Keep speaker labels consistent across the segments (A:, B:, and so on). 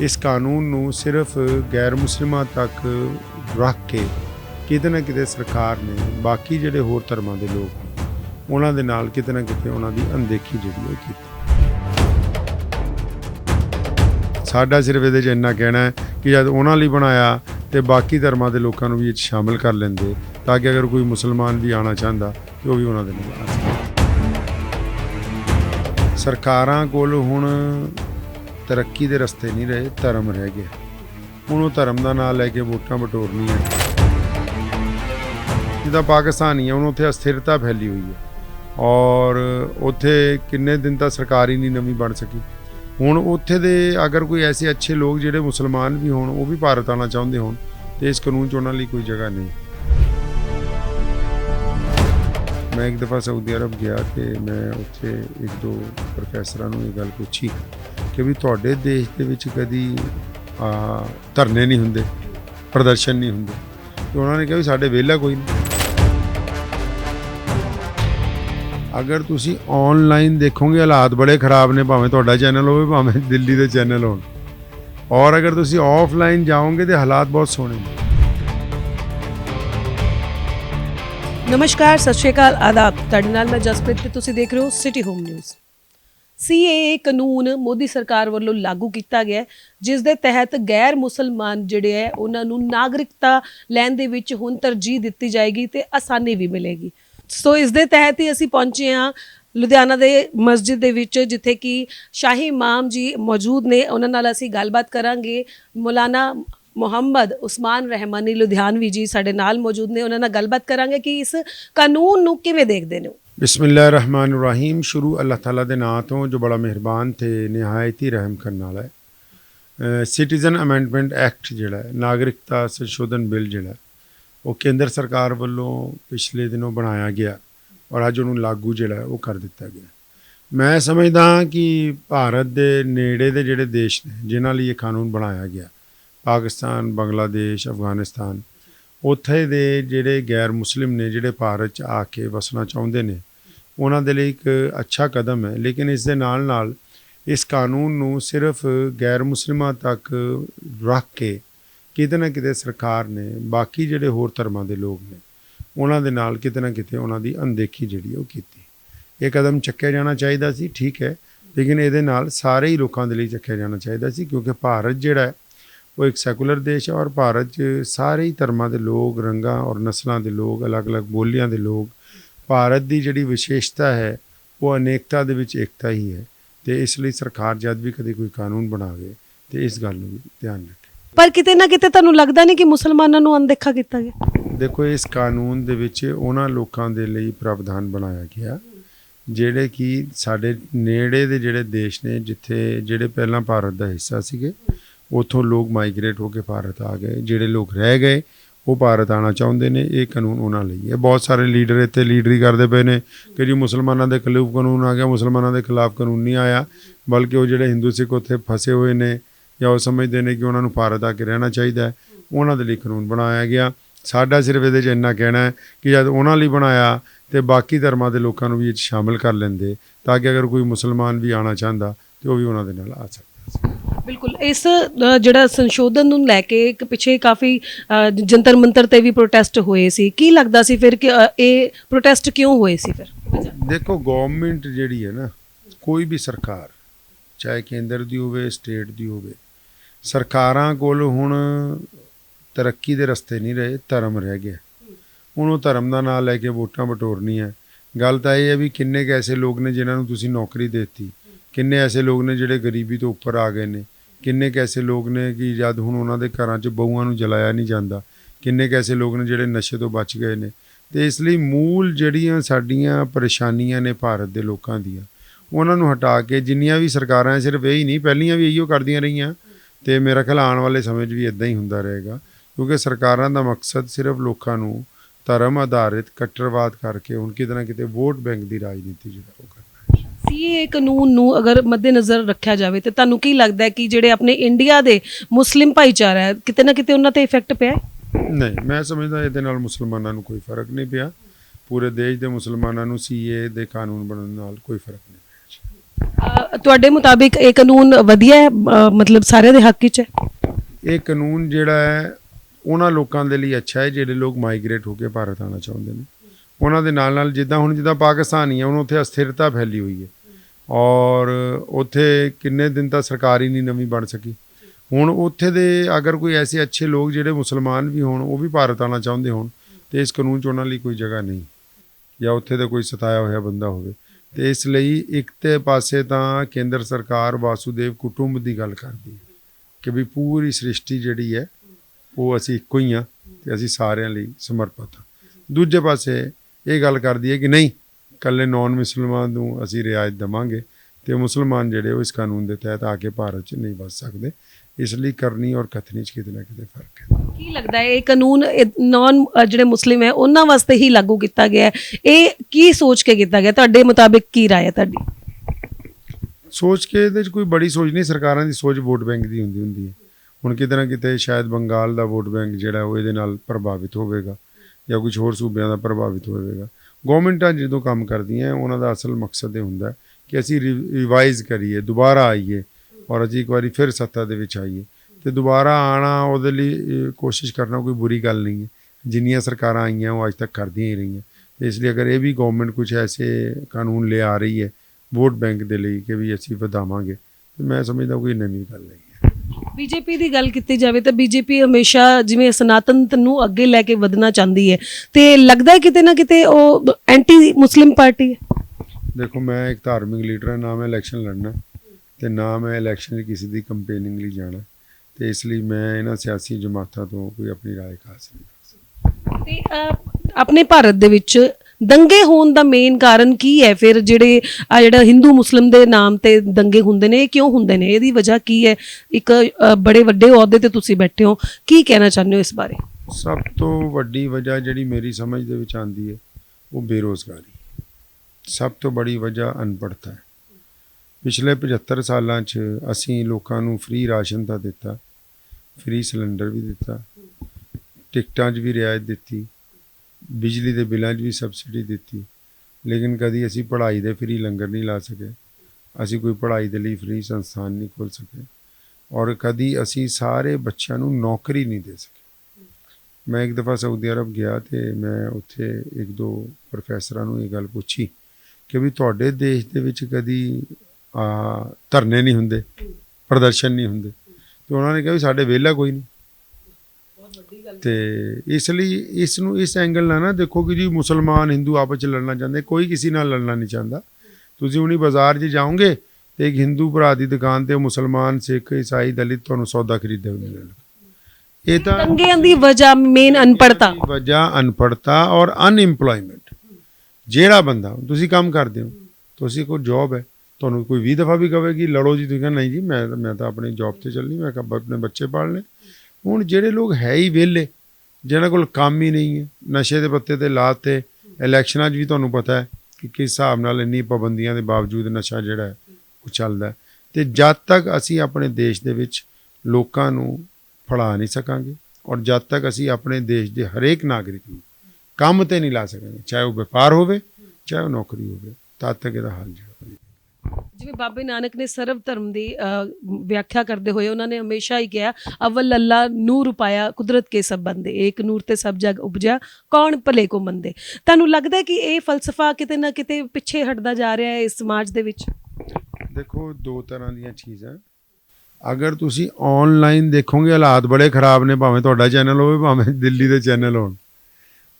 A: ਇਸ ਕਾਨੂੰਨ ਨੂੰ ਸਿਰਫ ਗੈਰ ਮੁਸਲਿਮਾਂ ਤੱਕ ਰੱਖ ਕੇ ਕਿਤੇ ਨਾ ਕਿਤੇ ਸਰਕਾਰ ਨੇ, ਬਾਕੀ ਜਿਹੜੇ ਹੋਰ ਧਰਮਾਂ ਦੇ ਲੋਕ ਉਹਨਾਂ ਦੇ ਨਾਲ ਕਿਤੇ ਨਾ ਕਿਤੇ ਉਹਨਾਂ ਦੀ ਅਣਦੇਖੀ ਜਿਹੜੀ ਉਹ ਕੀਤੀ। ਸਾਡਾ ਸਿਰਫ ਇਹਦੇ 'ਚ ਇੰਨਾ ਕਹਿਣਾ ਹੈ ਕਿ ਜਦ ਉਹਨਾਂ ਲਈ ਬਣਾਇਆ ਤੇ ਬਾਕੀ ਧਰਮਾਂ ਦੇ ਲੋਕਾਂ ਨੂੰ ਵੀ ਇਹ 'ਚ ਸ਼ਾਮਲ ਕਰ ਲੈਂਦੇ, ਤਾਂ ਕਿ ਅਗਰ ਕੋਈ ਮੁਸਲਮਾਨ ਵੀ ਆਣਾ ਚਾਹੁੰਦਾ, ਤੇ ਉਹ ਵੀ ਉਹਨਾਂ ਦੇ ਨਾਲ ਆ ਸਕਦਾ। ਸਰਕਾਰਾਂ ਕੋਲ ਹੁਣ ਤਰੱਕੀ ਦੇ ਰਸਤੇ ਨਹੀਂ ਰਹੇ, ਧਰਮ ਰਹਿ ਗਏ ਹੁਣ ਉਹ ਧਰਮ ਦਾ ਨਾਮ ਲੈ ਕੇ ਵੋਟਾਂ ਬਟੋਰਨੀਆਂ ਜਿੱਦਾਂ ਪਾਕਿਸਤਾਨ ਹੀ ਹੈ ਹੁਣ ਉੱਥੇ ਅਸਥਿਰਤਾ ਫੈਲੀ ਹੋਈ ਹੈ ਔਰ ਉੱਥੇ ਕਿੰਨੇ ਦਿਨ ਤਾਂ ਸਰਕਾਰ ਹੀ ਨਹੀਂ ਨਵੀਂ ਬਣ ਸਕੀ। ਹੁਣ ਉੱਥੇ ਦੇ ਅਗਰ ਕੋਈ ਐਸੇ ਅੱਛੇ ਲੋਕ ਜਿਹੜੇ ਮੁਸਲਮਾਨ ਵੀ ਹੋਣ, ਉਹ ਵੀ ਭਾਰਤ ਆਉਣਾ ਚਾਹੁੰਦੇ ਹੋਣ, ਤੇ ਇਸ ਕਾਨੂੰਨ 'ਚ ਉਹਨਾਂ ਲਈ ਕੋਈ ਜਗ੍ਹਾ ਨਹੀਂ। ਮੈਂ ਇੱਕ ਦਫਾ ਸਾਊਦੀ ਅਰਬ ਗਿਆ ਤੇ ਮੈਂ ਉੱਥੇ ਇੱਕ ਦੋ ਪ੍ਰੋਫੈਸਰਾਂ ਨੂੰ ਇਹ ਗੱਲ ਪੁੱਛੀ। ਕਿ ਵੀ ਤੁਹਾਡੇ ਦੇਸ਼ ਦੇ ਵਿੱਚ ਕਦੀ ਧਰਨੇ ਨਹੀਂ ਹੁੰਦੇ, ਪ੍ਰਦਰਸ਼ਨ ਨਹੀਂ ਹੁੰਦੇ। ਤੇ ਉਹਨਾਂ ਨੇ ਕਿਹਾ ਵੀ ਸਾਡੇ ਵਿਹਲਾ ਕੋਈ ਨਹੀਂ। ਅਗਰ ਤੁਸੀਂ ਆਨਲਾਈਨ ਦੇਖੋਗੇ, ਹਾਲਾਤ ਬੜੇ ਖਰਾਬ ਨੇ, ਭਾਵੇਂ ਤੁਹਾਡਾ ਚੈਨਲ ਹੋਵੇ, ਭਾਵੇਂ ਦਿੱਲੀ ਦੇ ਚੈਨਲ ਹੋਣ। ਔਰ ਅਗਰ ਤੁਸੀਂ ਆਫਲਾਈਨ ਜਾਓਗੇ, ਤੇ ਹਾਲਾਤ ਬਹੁਤ ਸੋਹਣੇ ਨੇ।
B: ਨਮਸਕਾਰ, ਸਤਿ ਸ਼੍ਰੀ ਅਕਾਲ, ਆਦਾਬ। ਤੁਹਾਡੇ ਨਾਲ ਮੈਂ ਜਸਪ੍ਰੀਤ, ਤੇ ਤੁਸੀਂ ਦੇਖ ਰਹੇ ਹੋ ਸਿਟੀ ਹੋਮ ਨਿਊਜ਼ ਸੀਏਏ ਕਾਨੂੰਨ ਮੋਦੀ ਸਰਕਾਰ ਵੱਲੋਂ ਲਾਗੂ ਕੀਤਾ ਗਿਆ ਜਿਸ ਦੇ ਤਹਿਤ ਗੈਰ ਮੁਸਲਮਾਨ ਜਿਹੜੇ ਹੈ, ਉਹਨਾਂ ਨੂੰ ਨਾਗਰਿਕਤਾ ਲੈਣ ਦੇ ਵਿੱਚ ਹੁਣ ਤਰਜੀਹ ਦਿੱਤੀ ਜਾਏਗੀ ਤੇ ਆਸਾਨੀ ਵੀ ਮਿਲੇਗੀ। ਸੋ ਇਸ ਦੇ ਤਹਿਤ ਹੀ ਅਸੀਂ ਪਹੁੰਚੇ ਹਾਂ ਲੁਧਿਆਣਾ ਦੇ ਮਸਜਿਦ ਦੇ ਵਿੱਚ, ਜਿੱਥੇ ਕਿ ਸ਼ਾਹੀ ਇਮਾਮ ਜੀ ਮੌਜੂਦ ਨੇ। ਉਹਨਾਂ ਨਾਲ ਅਸੀਂ ਗੱਲਬਾਤ ਕਰਾਂਗੇ। ਮੌਲਾਨਾ ਮੁਹੰਮਦ ਉਸਮਾਨ ਰਹਿਮਾਨੀ ਲੁਧਿਆਣਵੀ ਜੀ ਸਾਡੇ ਨਾਲ ਮੌਜੂਦ ਨੇ। ਉਹਨਾਂ ਨਾਲ ਗੱਲਬਾਤ ਕਰਾਂਗੇ ਕਿ ਇਸ ਕਾਨੂੰਨ ਨੂੰ ਕਿਵੇਂ ਦੇਖਦੇ ਨੇ ਉਹ।
A: ਬਿਸਮਿਲ੍ਲਾਹਿਰ ਰਹੀਮ ਸ਼ੁਰੂ ਅੱਲਾਹ ਤਾਲਾ ਦੇ ਨਾਂ ਤੋਂ ਜੋ ਬੜਾ ਮਿਹਰਬਾਨ ਤੇ ਨਿਹਾਇਤ ਹੀ ਰਹਿਮ ਕਰਨ ਵਾਲਾ ਹੈ ਸਿਟੀਜ਼ਨ ਅਮੈਂਡਮੈਂਟ ਐਕਟ ਜਿਹੜਾ ਹੈ, ਨਾਗਰਿਕਤਾ ਸੰਸ਼ੋਧਨ ਬਿੱਲ ਜਿਹੜਾ ਉਹ ਕੇਂਦਰ ਸਰਕਾਰ ਵੱਲੋਂ ਪਿਛਲੇ ਦਿਨੋਂ ਬਣਾਇਆ ਗਿਆ ਔਰ ਅੱਜ ਉਹਨੂੰ ਲਾਗੂ ਜਿਹੜਾ ਉਹ ਕਰ ਦਿੱਤਾ ਗਿਆ ਮੈਂ ਸਮਝਦਾ ਹਾਂ ਕਿ ਭਾਰਤ ਦੇ ਨੇੜੇ ਦੇ ਜਿਹੜੇ ਦੇਸ਼ ਨੇ, ਜਿਨ੍ਹਾਂ ਲਈ ਇਹ ਕਾਨੂੰਨ ਬਣਾਇਆ ਗਿਆ, ਪਾਕਿਸਤਾਨ, ਬੰਗਲਾਦੇਸ਼, ਅਫਗਾਨਿਸਤਾਨ ਉੱਥੇ ਦੇ ਜਿਹੜੇ ਗੈਰ ਮੁਸਲਿਮ ਨੇ, ਜਿਹੜੇ ਭਾਰਤ 'ਚ ਆ ਕੇ ਵਸਣਾ ਚਾਹੁੰਦੇ ਨੇ, ਉਹਨਾਂ ਦੇ ਲਈ ਇੱਕ ਅੱਛਾ ਕਦਮ ਹੈ। ਲੇਕਿਨ ਇਸ ਦੇ ਨਾਲ ਨਾਲ ਇਸ ਕਾਨੂੰਨ ਨੂੰ ਸਿਰਫ ਗੈਰ ਮੁਸਲਿਮਾਂ ਤੱਕ ਰੱਖ ਕੇ ਕਿਤੇ ਨਾ ਕਿਤੇ ਸਰਕਾਰ ਨੇ, ਬਾਕੀ ਜਿਹੜੇ ਹੋਰ ਧਰਮਾਂ ਦੇ ਲੋਕ ਨੇ, ਉਹਨਾਂ ਦੇ ਨਾਲ ਕਿਤੇ ਨਾ ਕਿਤੇ ਉਹਨਾਂ ਦੀ ਅਣਦੇਖੀ ਜਿਹੜੀ ਉਹ ਕੀਤੀ। ਇਹ ਕਦਮ ਚੱਕਿਆ ਜਾਣਾ ਚਾਹੀਦਾ ਸੀ, ਠੀਕ ਹੈ, ਲੇਕਿਨ ਇਹਦੇ ਨਾਲ ਸਾਰੇ ਹੀ ਲੋਕਾਂ ਦੇ ਲਈ ਚੱਕਿਆ ਜਾਣਾ ਚਾਹੀਦਾ ਸੀ, ਕਿਉਂਕਿ ਭਾਰਤ ਜਿਹੜਾ ਉਹ ਇੱਕ ਸੈਕੂਲਰ ਦੇਸ਼ ਹੈ ਔਰ ਭਾਰਤ 'ਚ ਸਾਰੇ ਹੀ ਧਰਮਾਂ ਦੇ ਲੋਕ ਰੰਗਾਂ ਔਰ ਨਸਲਾਂ ਦੇ ਲੋਕ ਅਲੱਗ-ਅਲੱਗ ਬੋਲੀਆਂ ਦੇ ਲੋਕ ਭਾਰਤ ਦੀ ਜਿਹੜੀ ਵਿਸ਼ੇਸ਼ਤਾ ਹੈ ਉਹ ਅਨੇਕਤਾ ਦੇ ਵਿੱਚ ਏਕਤਾ ਹੀ ਹੈ ਤੇ ਇਸ ਲਈ ਸਰਕਾਰ ਜਦ ਵੀ ਕਦੇ ਕੋਈ ਕਾਨੂੰਨ ਬਣਾਵੇ ਤੇ ਇਸ ਗੱਲ ਨੂੰ ਧਿਆਨ ਰੱਖੇ।
B: ਪਰ ਕਿਤੇ ਨਾ ਕਿਤੇ ਤੁਹਾਨੂੰ ਲੱਗਦਾ ਨਹੀਂ ਕਿ ਮੁਸਲਮਾਨਾਂ ਨੂੰ ਅਣਦੇਖਾ ਕੀਤਾ ਗਿਆ?
A: ਦੇਖੋ ਇਸ ਕਾਨੂੰਨ ਦੇ ਵਿੱਚ ਉਹਨਾਂ ਲੋਕਾਂ ਦੇ ਲਈ ਪ੍ਰਾਵਧਾਨ ਬਣਾਇਆ ਗਿਆ ਜਿਹੜੇ ਕਿ ਸਾਡੇ ਨੇੜੇ ਦੇ ਜਿਹੜੇ ਦੇਸ਼ ਨੇ ਜਿੱਥੇ ਜਿਹੜੇ ਪਹਿਲਾਂ ਭਾਰਤ ਦਾ ਹਿੱਸਾ ਸੀਗੇ ਉਥੋਂ ਲੋਕ ਮਾਈਗ੍ਰੇਟ ਹੋ ਕੇ ਭਾਰਤ ਆ ਗਏ। ਜਿਹੜੇ ਲੋਕ ਰਹਿ ਗਏ, ਉਹ ਭਾਰਤ ਆਣਾ ਚਾਹੁੰਦੇ ਨੇ, ਇਹ ਕਾਨੂੰਨ ਉਹਨਾਂ ਲਈ ਹੈ। ਬਹੁਤ ਸਾਰੇ ਲੀਡਰ ਇੱਥੇ ਲੀਡਰੀ ਕਰਦੇ ਪਏ ਨੇ ਕਿ ਜੀ ਮੁਸਲਮਾਨਾਂ ਦੇ ਖਿਲਾਫ ਕਾਨੂੰਨ ਆ ਗਿਆ, ਮੁਸਲਮਾਨਾਂ ਦੇ ਖਿਲਾਫ ਕਾਨੂੰਨ ਨਹੀਂ ਆਇਆ, ਬਲਕਿ ਉਹ ਜਿਹੜੇ ਹਿੰਦੂ ਸਿੱਖ ਉੱਥੇ ਫਸੇ ਹੋਏ ਨੇ ਜਾਂ ਉਹ ਸਮਝਦੇ ਨੇ ਕਿ ਉਹਨਾਂ ਨੂੰ ਭਾਰਤ ਆ ਕੇ ਰਹਿਣਾ ਚਾਹੀਦਾ ਹੈ, ਉਹਨਾਂ ਦੇ ਲਈ ਕਾਨੂੰਨ ਬਣਾਇਆ ਗਿਆ। ਸਾਡਾ ਸਿਰਫ ਇਹਦੇ 'ਚ ਇੰਨਾ ਕਹਿਣਾ ਹੈ ਕਿ ਜਦ ਉਹਨਾਂ ਲਈ ਬਣਾਇਆ, ਤੇ ਬਾਕੀ ਧਰਮਾਂ ਦੇ ਲੋਕਾਂ ਨੂੰ ਵੀ ਇਹ 'ਚ ਸ਼ਾਮਲ ਕਰ ਲੈਂਦੇ, ਤਾਂ ਕਿ ਅਗਰ ਕੋਈ ਮੁਸਲਮਾਨ ਵੀ ਆਣਾ ਚਾਹੁੰਦਾ, ਤੇ ਉਹ ਵੀ ਉਹਨਾਂ ਦੇ ਨਾਲ ਆ ਸਕਦਾ
B: ਬਿਲਕੁਲ। ਇਸ ਅ, ਜਿਹੜਾ ਸੰਸ਼ੋਧਨ ਨੂੰ ਲੈ ਕੇ ਇੱਕ ਪਿੱਛੇ ਕਾਫੀ ਅ, ਜੰਤਰ ਮੰਤਰ ਤੇ ਵੀ ਪ੍ਰੋਟੈਸਟ ਹੋਏ ਸੀ। ਕੀ ਲੱਗਦਾ ਸੀ ਫਿਰ ਕਿ ਅ, ਇਹ ਪ੍ਰੋਟੈਸਟ ਕਿਉਂ ਹੋਏ ਸੀ ਫਿਰ?
A: ਦੇਖੋ ਗਵਰਨਮੈਂਟ ਜਿਹੜੀ ਹੈ ਨਾ ਕੋਈ ਵੀ ਸਰਕਾਰ ਚਾਹੇ ਕੇਂਦਰ ਦੀ ਹੋਵੇ ਸਟੇਟ ਦੀ ਹੋਵੇ ਸਰਕਾਰਾਂ ਕੋਲ ਹੁਣ ਤਰੱਕੀ ਦੇ ਰਸਤੇ ਨਹੀਂ ਰਹੇ ਧਰਮ ਰਹਿ ਗਿਆ। ਹੁਣ ਉਹ ਧਰਮ ਦਾ ਨਾਂ ਲੈ ਕੇ ਵੋਟਾਂ ਬਟੋਰਨੀਆਂ ਗੱਲ ਤਾਂ ਇਹ ਹੈ ਵੀ ਕਿੰਨੇ ਕੁ ਐਸੇ ਲੋਕ ਨੇ ਜਿਨ੍ਹਾਂ ਨੂੰ ਤੁਸੀਂ ਨੌਕਰੀ ਦੇ ਦਿੱਤੀ ਕਿੰਨੇ ਐਸੇ ਲੋਕ ਨੇ ਜਿਹੜੇ ਗਰੀਬੀ ਤੋਂ ਉੱਪਰ ਆ ਗਏ ਨੇ। ਕਿੰਨੇ ਕੁ ਐਸੇ ਲੋਕ ਨੇ ਕਿ ਜਦ ਹੁਣ ਉਹਨਾਂ ਦੇ ਘਰਾਂ 'ਚ ਬਹੂਆਂ ਨੂੰ ਜਲਾਇਆ ਨਹੀਂ ਜਾਂਦਾ, ਕਿੰਨੇ ਕੁ ਐਸੇ ਲੋਕ ਨੇ ਜਿਹੜੇ ਨਸ਼ੇ ਤੋਂ ਬਚ ਗਏ ਨੇ। ਤੇ ਇਸ ਲਈ ਮੂਲ ਜਿਹੜੀਆਂ ਸਾਡੀਆਂ ਪਰੇਸ਼ਾਨੀਆਂ ਨੇ ਭਾਰਤ ਦੇ ਲੋਕਾਂ ਦੀਆਂ, ਉਹਨਾਂ ਨੂੰ ਹਟਾ ਕੇ ਜਿੰਨੀਆਂ ਵੀ ਸਰਕਾਰਾਂ ਸਿਰਫ ਇਹ ਹੀ ਨਹੀਂ, ਪਹਿਲੀਆਂ ਵੀ ਇਹੀਓ ਕਰਦੀਆਂ ਰਹੀਆਂ। ਤੇ ਮੇਰਾ ਖਿਆਲ ਆਉਣ ਵਾਲੇ ਸਮੇਂ 'ਚ ਵੀ ਇਦਾਂ ਹੀ ਹੁੰਦਾ ਰਹੇਗਾ, ਕਿਉਂਕਿ ਸਰਕਾਰਾਂ ਦਾ ਮਕਸਦ ਸਿਰਫ ਲੋਕਾਂ ਨੂੰ ਧਰਮ ਆਧਾਰਿਤ ਕੱਟਰਵਾਦ ਕਰਕੇ, ਹੁਣ ਕਿਤੇ ਨਾ ਕਿਤੇ ਵੋਟ ਬੈਂਕ ਦੀ ਰਾਜਨੀਤੀ ਜਿਹੜਾ ਉਹ
B: ਸੀਏ ਕਾਨੂੰਨ ਨੂੰ ਅਗਰ ਮੱਦੇਨਜ਼ਰ ਰੱਖਿਆ ਜਾਵੇ ਤੇ ਤੁਹਾਨੂੰ ਕੀ ਲੱਗਦਾ ਹੈ ਕਿ ਜਿਹੜੇ ਆਪਣੇ ਇੰਡੀਆ ਦੇ ਮੁਸਲਿਮ ਭਾਈਚਾਰਾ ਹੈ ਕਿਤੇ ਨਾ ਕਿਤੇ ਉਹਨਾਂ ਤੇ ਇਫੈਕਟ ਪਿਆ ਹੈ?
A: ਨਹੀਂ ਮੈਂ ਸਮਝਦਾ ਇਹਦੇ ਨਾਲ ਮੁਸਲਮਾਨਾਂ ਨੂੰ ਕੋਈ ਫ਼ਰਕ ਨਹੀਂ ਪਿਆ। ਪੂਰੇ ਦੇਸ਼ ਦੇ ਮੁਸਲਮਾਨਾਂ ਨੂੰ ਸੀਏ ਦੇ ਕਾਨੂੰਨ ਬਣਨ ਨਾਲ ਕੋਈ ਫ਼ਰਕ ਨਹੀਂ।
B: ਅ, ਤੁਹਾਡੇ ਮੁਤਾਬਿਕ ਇਹ ਕਾਨੂੰਨ ਵਧੀਆ ਹੈ ਅ, ਮਤਲਬ ਸਾਰਿਆਂ ਦੇ ਹੱਕ ਵਿੱਚ ਹੈ?
A: ਇਹ ਕਾਨੂੰਨ ਜਿਹੜਾ ਹੈ ਉਹਨਾਂ ਲੋਕਾਂ ਦੇ ਲਈ ਅੱਛਾ ਹੈ ਜਿਹੜੇ ਲੋਕ ਮਾਈਗ੍ਰੇਟ ਹੋ ਕੇ ਭਾਰਤ ਆਉਣਾ ਚਾਹੁੰਦੇ ਨੇ। ਉਹਨਾਂ ਦੇ ਨਾਲ ਨਾਲ ਜਿੱਦਾਂ ਹੁਣ ਜਿੱਦਾਂ ਪਾਕਿਸਤਾਨ ਹੀ ਹੈ ਹੁਣ ਉੱਥੇ ਅਸਥਿਰਤਾ ਫੈਲੀ ਹੋਈ ਹੈ। ਔਰ ਉੱਥੇ ਕਿੰਨੇ ਦਿਨ ਤਾਂ ਸਰਕਾਰ ਹੀ ਨਹੀਂ ਨਵੀਂ ਬਣ ਸਕੀ। ਹੁਣ ਉੱਥੇ ਦੇ ਅਗਰ ਕੋਈ ਐਸੇ ਅੱਛੇ ਲੋਕ ਜਿਹੜੇ ਮੁਸਲਮਾਨ ਵੀ ਹੋਣ, ਉਹ ਵੀ ਭਾਰਤ ਆਉਣਾ ਚਾਹੁੰਦੇ ਹੋਣ, ਤੇ ਇਸ ਕਾਨੂੰਨ 'ਚ ਉਹਨਾਂ ਲਈ ਕੋਈ ਜਗ੍ਹਾ ਨਹੀਂ। ਜਾਂ ਉੱਥੇ ਦਾ ਕੋਈ ਸਤਾਇਆ ਹੋਇਆ ਬੰਦਾ ਹੋਵੇ। ਤੇ ਇਸ ਲਈ ਇੱਕ ਤੇ ਪਾਸੇ ਤਾਂ ਕੇਂਦਰ ਸਰਕਾਰ ਵਾਸੂਦੇਵ ਕੁਟੁੰਬ ਦੀ ਗੱਲ ਕਰਦੀ ਹੈ ਕਿ ਵੀ ਪੂਰੀ ਸ੍ਰਿਸ਼ਟੀ ਜਿਹੜੀ ਹੈ, ਉਹ ਅਸੀਂ ਇੱਕੋ ਹੀ ਆ ਤੇ ਅਸੀਂ ਸਾਰਿਆਂ ਲਈ ਸਮਰਪਿਤ ਹਾਂ। ਦੂਜੇ ਪਾਸੇ ਇਹ ਗੱਲ ਕਰਦੀ ਹੈ ਕਿ ਨਹੀਂ ਕੱਲੇ ਨੌਨ ਮੁਸਲਮਾਨ ਨੂੰ ਅਸੀਂ ਰਿਆਇਤ ਦੇਵਾਂਗੇ ਤੇ ਮੁਸਲਮਾਨ ਜਿਹੜੇ ਉਹ ਇਸ ਕਾਨੂੰਨ ਦੇ ਤਹਿਤ ਆ ਕੇ ਭਾਰਤ 'ਚ ਨਹੀਂ ਵਸ ਸਕਦੇ। ਇਸ ਲਈ ਕਰਨੀ ਔਰ ਕਥਨੀ 'ਚ ਕਿਤੇ ਨਾ ਕਿਤੇ ਫ਼ਰਕ ਹੈ।
B: ਕੀ ਲੱਗਦਾ ਹੈ ਇਹ ਕਾਨੂੰਨ ਨਾਨ ਜਿਹੜੇ ਮੁਸਲਿਮ ਹੈ ਉਹਨਾਂ ਵਾਸਤੇ ਹੀ ਲਾਗੂ ਕੀਤਾ ਗਿਆ ਹੈ? ਇਹ ਕੀ ਸੋਚ ਕੇ ਕੀਤਾ ਗਿਆ? ਤੁਹਾਡੇ ਮੁਤਾਬਿਕ ਕੀ ਰਾਏ ਹੈ ਤੁਹਾਡੀ?
A: ਸੋਚ ਕੇ ਇਹਦੇ 'ਚ ਕੋਈ ਬੜੀ ਸੋਚ ਨਹੀਂ ਸਰਕਾਰਾਂ ਦੀ ਸੋਚ ਵੋਟ ਬੈਂਕ ਦੀ ਹੁੰਦੀ ਹੁੰਦੀ ਹੈ। ਹੁਣ ਕਿਤੇ ਨਾ ਕਿਤੇ ਸ਼ਾਇਦ ਬੰਗਾਲ ਦਾ ਵੋਟ ਬੈਂਕ ਜਿਹੜਾ ਉਹ ਇਹਦੇ ਨਾਲ ਪ੍ਰਭਾਵਿਤ ਹੋਵੇਗਾ ਜਾਂ ਕੁਝ ਹੋਰ ਸੂਬਿਆਂ ਦਾ ਪ੍ਰਭਾਵਿਤ ਹੋਵੇਗਾ। ਗਵਰਨਮੈਂਟਾਂ ਜਦੋਂ ਕੰਮ ਕਰਦੀਆਂ, ਉਹਨਾਂ ਦਾ ਅਸਲ ਮਕਸਦ ਇਹ ਹੁੰਦਾ ਕਿ ਅਸੀਂ ਰਿਵਾਈਜ਼ ਕਰੀਏ, ਦੁਬਾਰਾ ਆਈਏ ਔਰ ਅਸੀਂ ਇੱਕ ਵਾਰੀ ਫਿਰ ਸੱਤਾ ਦੇ ਵਿੱਚ ਆਈਏ। ਤੇ ਦੁਬਾਰਾ ਆਣਾ ਉਹਦੇ ਲਈ ਕੋਸ਼ਿਸ਼ ਕਰਨਾ ਕੋਈ ਬੁਰੀ ਗੱਲ ਨਹੀਂ ਹੈ। ਜਿੰਨੀਆਂ ਸਰਕਾਰਾਂ ਆਈਆਂ, ਉਹ ਅੱਜ ਤੱਕ ਕਰਦੀਆਂ ਹੀ ਰਹੀਆਂ। ਤੇ ਇਸ ਲਈ ਅਗਰ ਇਹ ਵੀ ਗਵਰਨਮੈਂਟ ਕੁਝ ਐਸੇ ਕਾਨੂੰਨ ਲਿਆ ਆ ਰਹੀ ਹੈ, ਵੋਟ ਬੈਂਕ ਦੇ ਲਈ ਕਿ ਵੀ ਅਸੀਂ ਵਧਾਵਾਂਗੇ, ਤੇ ਮੈਂ ਸਮਝਦਾ ਕੋਈ ਨਵੀਂ ਗੱਲ ਨਹੀਂ।
B: ਬੀਜੇਪੀ ਦੀ ਗੱਲ ਕੀਤੀ ਜਾਵੇ ਤਾਂ ਬੀਜੇਪੀ ਹਮੇਸ਼ਾ ਜਿਵੇਂ ਸਨਾਤਨ ਨੂੰ ਅੱਗੇ ਲੈ ਕੇ ਵਧਣਾ ਚਾਹੁੰਦੀ ਹੈ ਤੇ ਲੱਗਦਾ ਹੈ ਕਿਤੇ ਨਾ ਕਿਤੇ ਉਹ ਐਂਟੀ ਮੁਸਲਿਮ ਪਾਰਟੀ ਹੈ
A: ਦੇਖੋ ਮੈਂ ਇੱਕ ਧਾਰਮਿਕ ਲੀਡਰ ਹਾਂ ਨਾ ਮੈਂ ਇਲੈਕਸ਼ਨ ਲੜਨਾ ਤੇ ਨਾ ਮੈਂ ਇਲੈਕਸ਼ਨ ਕਿਸੇ ਦੀ ਕੰਪੇਨਿੰਗ ਲਈ ਜਾਣਾ ਤੇ ਇਸ ਲਈ ਮੈਂ ਇਹਨਾਂ ਸਿਆਸੀ ਜਮਾਤਾਂ ਤੋਂ ਕੋਈ ਆਪਣੀ رائے ਖਾਸ ਨਹੀਂ ਕਰ ਸਕਦਾ
B: ਤੇ ਅਹ, ਆਪਣੇ ਭਾਰਤ ਦੇ ਵਿੱਚ ਦੰਗੇ ਹੋਣ ਦਾ ਮੇਨ ਕਾਰਨ ਕੀ ਹੈ? ਫਿਰ ਜਿਹੜੇ, ਆ ਜਿਹੜਾ ਹਿੰਦੂ ਮੁਸਲਿਮ ਦੇ ਨਾਮ ਤੇ ਦੰਗੇ ਹੁੰਦੇ ਨੇ, ਇਹ ਕਿਉਂ ਹੁੰਦੇ ਨੇ? ਇਹਦੀ ਵਜ੍ਹਾ ਕੀ ਹੈ? ਇੱਕ ਬੜੇ ਵੱਡੇ ਅਹੁਦੇ ਤੇ ਤੁਸੀਂ ਬੈਠੇ ਹੋ। ਕੀ ਕਹਿਣਾ ਚਾਹੁੰਦੇ ਹੋ ਇਸ ਬਾਰੇ?
A: ਸਭ ਤੋਂ ਵੱਡੀ ਵਜ੍ਹਾ ਜਿਹੜੀ ਮੇਰੀ ਸਮਝ ਦੇ ਵਿੱਚ ਆਉਂਦੀ ਹੈ, ਉਹ ਬੇਰੋਜ਼ਗਾਰੀ ਸਭ ਤੋਂ ਬੜੀ ਵਜ੍ਹਾ ਅਨਪੜ੍ਹਤਾ ਹੈ। ਪਿਛਲੇ 75 ਸਾਲਾਂ 'ਚ ਅਸੀਂ ਲੋਕਾਂ ਨੂੰ ਫ੍ਰੀ ਰਾਸ਼ਨ ਤਾਂ ਦਿੱਤਾ ਫ੍ਰੀ ਸਿਲੰਡਰ ਵੀ ਦਿੱਤਾ, ਟਿਕਟਾਂ 'ਚ ਵੀ ਰਿਆਇਤ ਦਿੱਤੀ ਬਿਜਲੀ ਦੇ ਬਿੱਲਾਂ 'ਚ ਵੀ ਸਬਸਿਡੀ ਦਿੱਤੀ। ਲੇਕਿਨ ਕਦੀ ਅਸੀਂ ਪੜ੍ਹਾਈ ਦੇ ਫ੍ਰੀ ਲੰਗਰ ਨਹੀਂ ਲਾ ਸਕੇ। ਅਸੀਂ ਕੋਈ ਪੜ੍ਹਾਈ ਦੇ ਲਈ ਫ੍ਰੀ ਸੰਸਥਾਨ ਨਹੀਂ ਖੋਲ ਸਕੇ। ਔਰ ਕਦੀ ਅਸੀਂ ਸਾਰੇ ਬੱਚਿਆਂ ਨੂੰ ਨੌਕਰੀ ਨਹੀਂ ਦੇ ਸਕੇ। ਮੈਂ ਇੱਕ ਦਫਾ ਸਾਊਦੀ ਅਰਬ ਗਿਆ ਤੇ ਮੈਂ ਉੱਥੇ ਇੱਕ ਦੋ ਪ੍ਰੋਫੈਸਰਾਂ ਨੂੰ ਇਹ ਗੱਲ ਪੁੱਛੀ ਕਿ ਵੀ ਤੁਹਾਡੇ ਦੇਸ਼ ਦੇ ਵਿੱਚ ਕਦੀ ਆ ਧਰਨੇ ਨਹੀਂ ਹੁੰਦੇ ਪ੍ਰਦਰਸ਼ਨ ਨਹੀਂ ਹੁੰਦੇ। ਤੇ ਉਹਨਾਂ ਨੇ ਕਿਹਾ ਵੀ ਸਾਡੇ ਵਿਹਲਾ ਕੋਈ ਨਹੀਂ। ਤੇ ਇਸ ਲਈ ਇਸ ਨੂੰ ਇਸ ਐਂਗਲ ਨਾਲ ਨਾ ਦੇਖੋ ਕਿ ਜੀ ਮੁਸਲਮਾਨ ਹਿੰਦੂ ਆਪਸ ਚ ਲੜਨਾ ਚਾਹੁੰਦੇ ਕੋਈ ਕਿਸੇ ਨਾਲ ਲੜਨਾ ਨਹੀਂ ਚਾਹੁੰਦਾ। ਤੁਸੀਂ ਹੁਣੀ ਬਾਜ਼ਾਰ 'ਚ ਜਾਓਗੇ ਤੇ ਇੱਕ ਹਿੰਦੂ ਭਰਾ ਦੀ ਦੁਕਾਨ ਤੇ ਮੁਸਲਮਾਨ ਸਿੱਖ ਈਸਾਈ ਦਲਿਤ ਤੁਹਾਨੂੰ ਸੌਦਾ ਖਰੀਦਦੇ ਹੋਏ ਮਿਲਣਗੇ। ਇਹ ਤਾਂ
B: ਦੰਗਿਆਂ ਦੀ ਵਜ੍ਹਾ ਮੇਨ ਅਨਪੜਤਾ
A: ਵਜ੍ਹਾ ਅਨਪੜਤਾ ਔਰ ਅਨਇੰਪਲੋਇਮੈਂਟ ਜਿਹੜਾ ਬੰਦਾ ਤੁਸੀਂ ਕੰਮ ਕਰਦੇ ਹੋ ਤੁਸੀਂ ਕੋਈ ਜੌਬ ਹੈ ਤੁਹਾਨੂੰ ਕੋਈ 20 ਦਫਾ ਵੀ ਕਹੇਗੀ ਲੜੋ ਜੀ ਤੁਸੀਂ ਕਹਿੰਦੇ ਨਹੀਂ ਜੀ ਮੈਂ ਮੈਂ ਤਾਂ ਆਪਣੀ ਜੌਬ ਤੇ ਚੱਲਣੀ ਮੈਂ ਕਬ ਆਪਣੇ ਬੱਚੇ ਪਾਲਣੇ। ਹੁਣ ਜਿਹੜੇ ਲੋਕ ਹੈ ਹੀ ਵਿਹਲੇ, ਜਿਹਨਾਂ ਕੋਲ ਕੰਮ ਹੀ ਨਹੀਂ ਹੈ, ਨਸ਼ੇ ਦੇ ਪੱਤੇ ਤੇ ਲਾਤੇ ਇਲੈਕਸ਼ਨਾਂ 'ਚ ਵੀ ਤੁਹਾਨੂੰ ਪਤਾ ਹੈ ਕਿ ਕਿਸ ਹਿਸਾਬ ਨਾਲ ਇੰਨੀ ਪਾਬੰਦੀਆਂ ਦੇ ਬਾਵਜੂਦ ਨਸ਼ਾ ਜਿਹੜਾ ਹੈ, ਉਹ ਚੱਲਦਾ ਹੈ। ਤੇ ਜਦ ਤੱਕ ਅਸੀਂ ਆਪਣੇ ਦੇਸ਼ ਦੇ ਵਿੱਚ ਲੋਕਾਂ ਨੂੰ ਫੜਾ ਨਹੀਂ ਸਕਾਂਗੇ ਔਰ ਜਦ ਤੱਕ ਅਸੀਂ ਆਪਣੇ ਦੇਸ਼ ਦੇ ਹਰੇਕ ਨਾਗਰਿਕ ਨੂੰ ਕੰਮ ਤੇ ਨਹੀਂ ਲਾ ਸਕਾਂਗੇ, ਚਾਹੇ ਉਹ ਵਪਾਰ ਹੋਵੇ, ਚਾਹੇ ਉਹ ਨੌਕਰੀ ਹੋਵੇ, ਤਦ ਤੱਕ ਇਹਦਾ ਹੱਲ ਜਿਹੜਾ
B: ਜਿਵੇਂ ਬਾਬੇ ਨਾਨਕ ਨੇ ਸਰਵ ਧਰਮ ਦੀ ਅਹ, ਵਿਆਖਿਆ ਕਰਦੇ ਹੋਏ ਉਹਨਾਂ ਨੇ ਹਮੇਸ਼ਾ ਹੀ ਕਿਹਾ ਅਵਲ ਅੱਲਾ ਨੂਰ ਪਾਇਆ ਕੁਦਰਤ ਕੇ ਸਭ ਬੰਦੇ ਏਕ ਨੂਰ ਤੇ ਸਭ ਜਗ ਉਪਜਿਆ ਕੌਣ ਭਲੇ ਕੋ ਮੰਦੇ? ਤੁਹਾਨੂੰ ਲੱਗਦਾ ਹੈ ਕਿ ਇਹ ਫਲਸਫਾ ਕਿਤੇ ਨਾ ਕਿਤੇ ਪਿੱਛੇ ਹਟਦਾ ਜਾ ਰਿਹਾ ਹੈ ਇਸ ਸਮਾਜ ਦੇ ਵਿੱਚ?
A: ਦੇਖੋ ਦੋ ਤਰ੍ਹਾਂ ਦੀਆਂ ਚੀਜ਼ਾਂ। ਅਗਰ ਤੁਸੀਂ ਆਨਲਾਈਨ ਦੇਖੋਗੇ ਹਾਲਾਤ ਬੜੇ ਖਰਾਬ ਨੇ ਭਾਵੇਂ ਤੁਹਾਡਾ ਚੈਨਲ ਹੋਵੇ ਭਾਵੇਂ ਦਿੱਲੀ ਦੇ ਚੈਨਲ ਹੋਣ।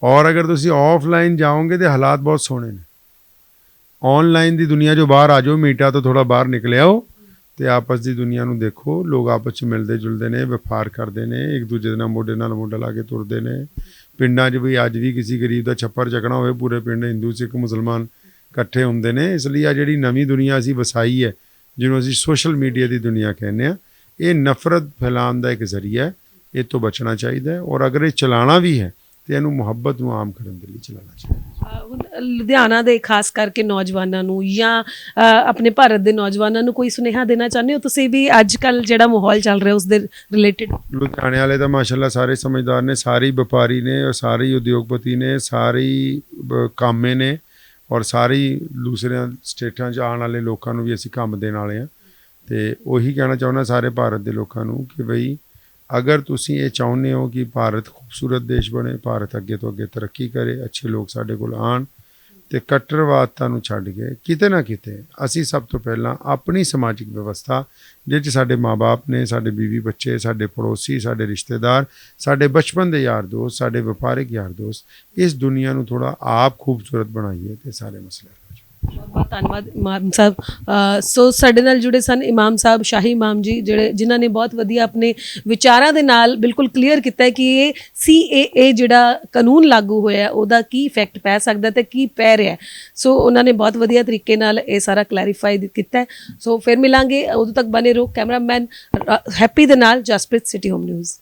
A: ਔਰ ਅਗਰ ਤੁਸੀਂ ਆਫਲਾਈਨ ਜਾਓਗੇ ਤੇ ਹਾਲਾਤ ਬਹੁਤ ਸੋਹਣੇ ਨੇ। ਆਨਲਾਈਨ ਦੀ ਦੁਨੀਆ ਜੋ ਬਾਹਰ ਆ ਜਾਓ, ਮੀਟਾ ਤੋਂ ਥੋੜਾ ਬਾਹਰ ਨਿਕਲ ਆਓ ਤੇ ਆਪਸ ਦੀ ਦੁਨੀਆ ਨੂੰ ਦੇਖੋ। ਲੋਕ ਆਪਸ ਚ ਮਿਲਦੇ ਜੁਲਦੇ ਨੇ, ਵਪਾਰ ਕਰਦੇ ਨੇ, ਇੱਕ ਦੂਜੇ ਦੇ ਨਾਲ ਮੋਢੇ ਨਾਲ ਮੋਢਾ ਲਾ ਕੇ ਤੁਰਦੇ ਨੇ। ਪਿੰਡਾਂ 'ਚ ਵੀ ਅੱਜ ਵੀ ਕਿਸੇ ਗਰੀਬ ਦਾ ਛੱਪਰ ਚੱਕਣਾ ਹੋਵੇ, ਪੂਰੇ ਪਿੰਡ ਹਿੰਦੂ, ਸਿੱਖ, ਮੁਸਲਮਾਨ ਇਕੱਠੇ ਹੁੰਦੇ ਨੇ। ਇਸ ਲਈ ਆ ਜਿਹੜੀ ਨਵੀਂ ਦੁਨੀਆ ਅਸੀਂ ਵਸਾਈ ਹੈ, ਜਿਹਨੂੰ ਅਸੀਂ ਸੋਸ਼ਲ ਮੀਡੀਆ ਦੀ ਦੁਨੀਆ ਕਹਿੰਦੇ ਆ ਇਹ ਨਫ਼ਰਤ ਫੈਲਾਉਣ ਦਾ ਇੱਕ ਜ਼ਰੀਆ ਹੈ, ਇਹ ਤੋਂ ਬਚਣਾ ਚਾਹੀਦਾ ਹੈ। ਔਰ ਅਗਰ ਇਹ ਚਲਾਣਾ ਵੀ ਹੈ ਤੇ ਇਹਨੂੰ ਮੁਹੱਬਤ ਨੂੰ ਆਮ ਕਰਨ ਦੇ ਲਈ ਚਲਾਉਣਾ ਚਾਹੀਦਾ
B: ਹੁਣ ਲੁਧਿਆਣਾ ਦੇ ਖਾਸ ਕਰਕੇ ਨੌਜਵਾਨਾਂ ਨੂੰ ਜਾਂ ਆਪਣੇ ਭਾਰਤ ਦੇ ਨੌਜਵਾਨਾਂ ਨੂੰ ਕੋਈ ਸੁਨੇਹਾ ਦੇਣਾ ਚਾਹੁੰਦੇ ਹੋ? ਤੁਸੀਂ ਵੀ ਅੱਜ ਕੱਲ ਜਿਹੜਾ ਮਾਹੌਲ ਚੱਲ ਰਿਹਾ ਉਸ ਦੇ ਰਿਲੇਟਡ
A: ਲੁਧਿਆਣੇ ਵਾਲੇ ਤਾਂ ਮਾਸ਼ਾਅੱਲਾ ਸਾਰੇ ਸਮਝਦਾਰ ਨੇ ਸਾਰੇ ਵਪਾਰੀ ਨੇ ਔਰ ਸਾਰੇ ਉਦਯੋਗਪਤੀ ਨੇ ਸਾਰੇ ਕਾਮੇ ਨੇ ਔਰ ਸਾਰੀ ਦੂਸਰਿਆਂ ਸਟੇਟਾਂ 'ਚ ਆਉਣ ਵਾਲੇ ਲੋਕਾਂ ਨੂੰ ਵੀ ਅਸੀਂ ਕੰਮ ਦੇਣ ਵਾਲੇ ਹਾਂ। ਤੇ ਉਹੀ ਕਹਿਣਾ ਚਾਹੁੰਦਾ ਸਾਰੇ ਭਾਰਤ ਦੇ ਲੋਕਾਂ ਨੂੰ ਕਿ ਬਈ ਅਗਰ ਤੁਸੀਂ ਇਹ ਚਾਹੁੰਦੇ ਹੋ ਕਿ ਭਾਰਤ ਖੂਬਸੂਰਤ ਦੇਸ਼ ਬਣੇ, ਭਾਰਤ ਅੱਗੇ ਤੋਂ ਅੱਗੇ ਤਰੱਕੀ ਕਰੇ, ਅੱਛੇ ਲੋਕ ਸਾਡੇ ਕੋਲ ਆਣ ਤੇ ਕੱਟਰਵਾਦਤਾ ਨੂੰ ਛੱਡ ਕੇ ਕਿਤੇ ਨਾ ਕਿਤੇ ਅਸੀਂ ਸਭ ਤੋਂ ਪਹਿਲਾਂ ਆਪਣੀ ਸਮਾਜਿਕ ਵਿਵਸਥਾ ਜਿਹਦੇ 'ਚ ਸਾਡੇ ਮਾਪੇ ਨੇ, ਸਾਡੇ ਬੀਵੀ ਬੱਚੇ, ਸਾਡੇ ਪੜੋਸੀ, ਸਾਡੇ ਰਿਸ਼ਤੇਦਾਰ, ਸਾਡੇ ਬਚਪਨ ਦੇ ਯਾਰ ਦੋਸਤ, ਸਾਡੇ ਵਪਾਰਿਕ ਯਾਰ ਦੋਸਤ, ਇਸ ਦੁਨੀਆ ਨੂੰ ਥੋੜਾ ਆਪ ਖੂਬਸੂਰਤ ਬਣਾਈਏ ਤੇ ਸਾਰੇ ਮਸਲੇ
B: ਬਹੁਤ ਬਹੁਤ ਧੰਨਵਾਦ ਇਮਾਮ ਸਾਹਿਬ। ਸੋ ਸਾਡੇ ਨਾਲ ਜੁੜੇ ਸਨ ਇਮਾਮ ਸਾਹਿਬ, ਸ਼ਾਹੀ ਇਮਾਮ ਜੀ, ਜਿਹੜੇ ਜਿਨ੍ਹਾਂ ਨੇ ਬਹੁਤ ਵਧੀਆ ਆਪਣੇ ਵਿਚਾਰਾਂ ਦੇ ਨਾਲ ਬਿਲਕੁਲ ਕਲੀਅਰ ਕੀਤਾ ਹੈ ਕਿ ਇਹ CAA ਜਿਹੜਾ ਕਾਨੂੰਨ ਲਾਗੂ ਹੋਇਆ ਉਹਦਾ ਕੀ ਇਫੈਕਟ ਪੈ ਸਕਦਾ ਤੇ ਕੀ ਪੈ ਰਿਹਾ ਸੋ ਉਹਨਾਂ ਨੇ ਬਹੁਤ ਵਧੀਆ ਤਰੀਕੇ ਨਾਲ ਇਹ ਸਾਰਾ ਕਲੈਰੀਫਾਈ ਕੀਤਾ ਸੋ ਫਿਰ ਮਿਲਾਂਗੇ, ਉਦੋਂ ਤੱਕ ਬਨੇ ਰਹੋ। ਕੈਮਰਾਮੈਨ ਹੈਪੀ ਦੇ ਨਾਲ ਜਸਪ੍ਰੀਤ ਸਿਟੀ ਹੋਮ ਨਿਊਜ਼।